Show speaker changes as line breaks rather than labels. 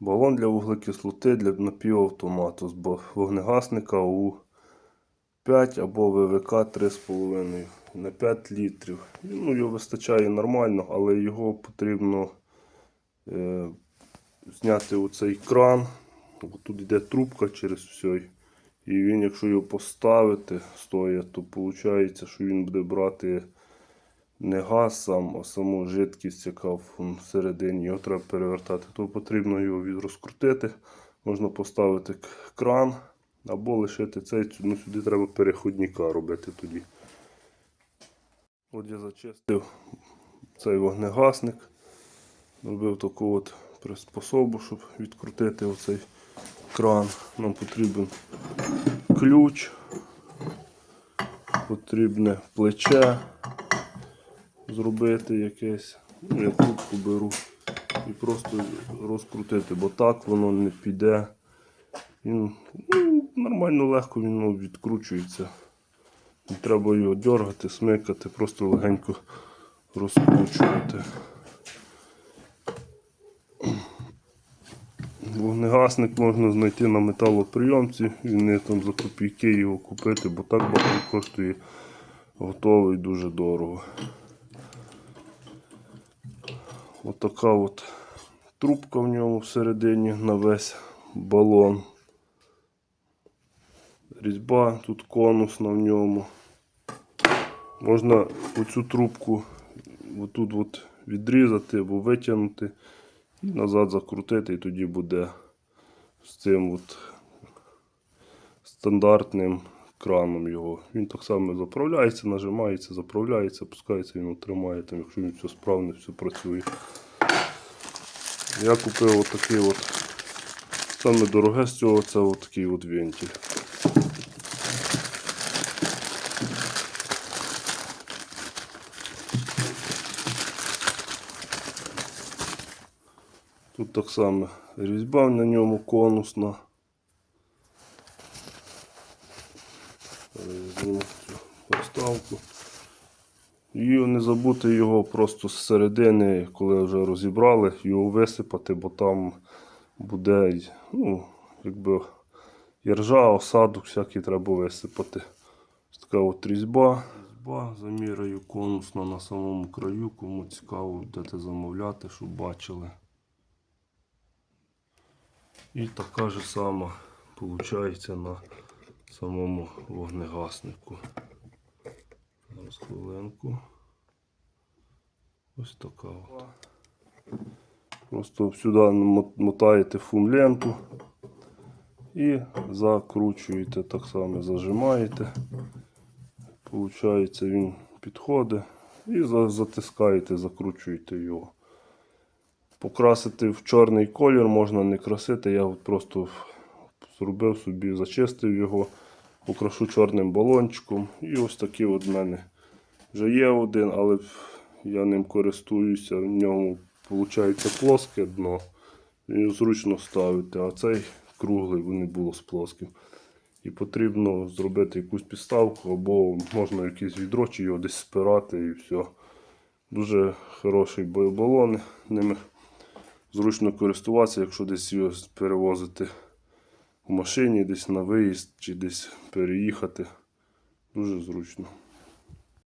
Балон для вуглекислоти для напівавтомату з вогнегасника у 5 або ВВК 3,5 на 5 літрів. Ну, його вистачає нормально, але його потрібно е, зняти оцей кран. Тут йде трубка через все. І він, якщо його поставити стоя, то виходить, що він буде брати не газ сам, а саму жидкість, яка всередині. Його треба перевертати. То потрібно його розкрутити. Можна поставити кран або лишити цей. Ну, сюди треба переходника робити тоді. От я зачистив цей вогнегасник. Робив таку от приспособу, щоб відкрутити оцей кран. Нам потрібен ключ, потрібне плече зробити якесь. Ну, я трубку беру і просто розкрутити, бо так воно не піде. Він ну, нормально легко він ну, відкручується. Не треба його дергати, смикати, просто легенько розкручувати. Вогнегасник можна знайти на металоприйомці, він там за копійки його купити, бо так багато коштує готовий дуже дорого. Отака от трубка в ньому всередині на весь балон. Різьба тут конусна в ньому. Можна оцю трубку отут от відрізати або витягнути і назад закрутити, і тоді буде з цим от стандартним краном його. Він так само заправляється, нажимається, заправляється, пускається, він тримає, там, якщо він все справно, все працює. Я купив отакий от, саме дороге з цього це от такий от вентиль. Тут так само різьба на ньому конусна. Поставку. І не забути його просто з середини, коли вже розібрали, його висипати, бо там буде ну, якби іржа, осадок всякий треба висипати. Така от різьба. Різьба заміряю конусно на самому краю, кому цікаво будете замовляти, щоб бачили. І така ж сама виходить на самому вогнегаснику. Зараз хвилинку. Ось така от. Просто сюди мотаєте фум-ленту і закручуєте, так само зажимаєте. Получається, він підходить і затискаєте, закручуєте його. Покрасити в чорний колір можна не красити. Я просто зробив собі, зачистив його, покрашу чорним балончиком. І ось такий от в мене вже є один, але я ним користуюся. В ньому виходить плоске дно. Його зручно ставити, а цей круглий, не було з плоским. І потрібно зробити якусь підставку, або можна якийсь відро, чи його десь спирати і все. Дуже хороший бо- балон. Ними зручно користуватися, якщо десь його перевозити в машині, десь на виїзд чи десь переїхати. Дуже зручно.